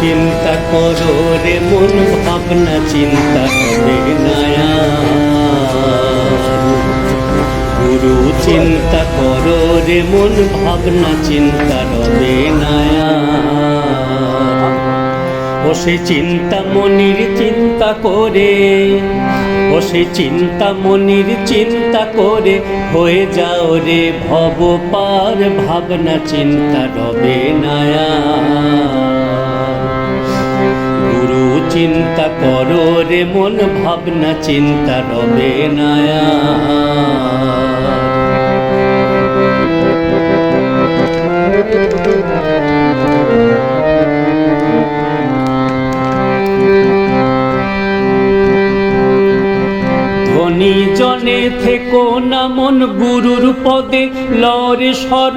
চিন্তা করো রে মন, ভাবনা চিন্তা হবে নায়া। গুরু, চিন্তা করো রে মন, ভাবনা চিন্তা রবে নায়া। ও সে চিন্তা মনির চিন্তা করে ও সে চিন্তা মনির চিন্তা করে, হয়ে যাও রে ভব পার ভাবনা চিন্তা রবে নায়া। চিন্তা করো রে মন ভাবনা চিন্তা রবে নায়া। ধনী জনে থেকো না মন গুরুর পদে, লরে সর।